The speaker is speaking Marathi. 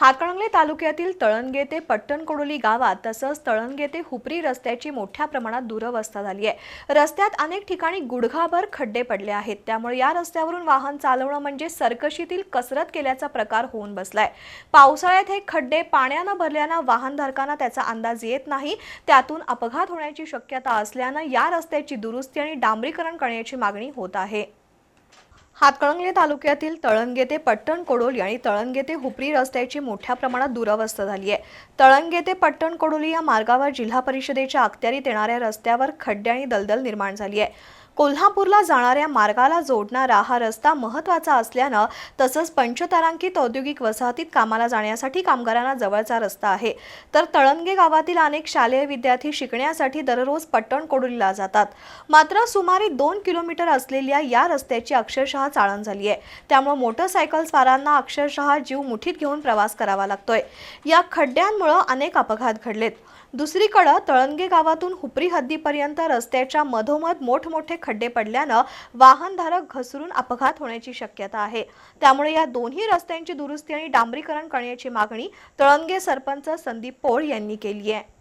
हातकणंगले तालुक्यातील तळणगे ते पट्टणकोडोली गावात तसंच तळणगे ते हुपरी रस्त्याची मोठ्या प्रमाणात दुरवस्था झाली आहे. रस्त्यात अनेक ठिकाणी गुडघाभर खड्डे पडले आहेत. त्यामुळे या रस्त्यावरून वाहन चालवणं म्हणजे सरकशीतील कसरत केल्याचा प्रकार होऊन बसलाय. पावसाळ्यात हे खड्डे पाण्यानं भरल्यानं वाहनधारकांना त्याचा अंदाज येत नाही. त्यातून अपघात होण्याची शक्यता असल्यानं या रस्त्याची दुरुस्ती आणि डांबरीकरण करण्याची मागणी होत आहे. हातकळंगले तालुक्यातील तळंगे ते पट्टण कोडोली आणि तळंगे ते हुपरी रस्त्याची मोठ्या प्रमाणात दुरवस्था झाली आहे. तळंगे ते पट्टण कोडोली या मार्गावर जिल्हा परिषदेच्या अखत्यारीत येणाऱ्या रस्त्यावर खड्डे आणि दलदल निर्माण झाली आहे. कोल्हापूरला जाणाऱ्या मार्गाला जोडणारा हा रस्ता महत्त्वाचा असल्यानं तसंच पंचतारांकित औद्योगिक वसाहतीत कामाला जाण्यासाठी कामगारांना जवळचा रस्ता आहे. तर तळणगे गावातील अनेक शालेय विद्यार्थी शिकण्यासाठी दररोज पट्टण कोडोलीला जातात. मात्र सुमारे दोन किलोमीटर असलेल्या या रस्त्याची अक्षरशः चाळण झाली आहे त्यामुळे मोटरसायकल स्वारांना अक्षरशः जीव मुठीत घेऊन प्रवास करावा लागतोय. या खड्ड्यांमुळे अनेक अपघात घडलेत. दुसरीकडं तळणगे गावातून हुपरी हद्दीपर्यंत रस्त्याच्या मधोमध मोठमोठे खड्डे पडल्यानं वाहनधारक घसरून अपघात होण्याची शक्यता आहे. त्यामुळे या दोन्ही रस्त्यांची दुरुस्ती आणि डांबरीकरण करण्याची मागणी तळणगे सरपंच संदीप पोळ यांनी केली आहे.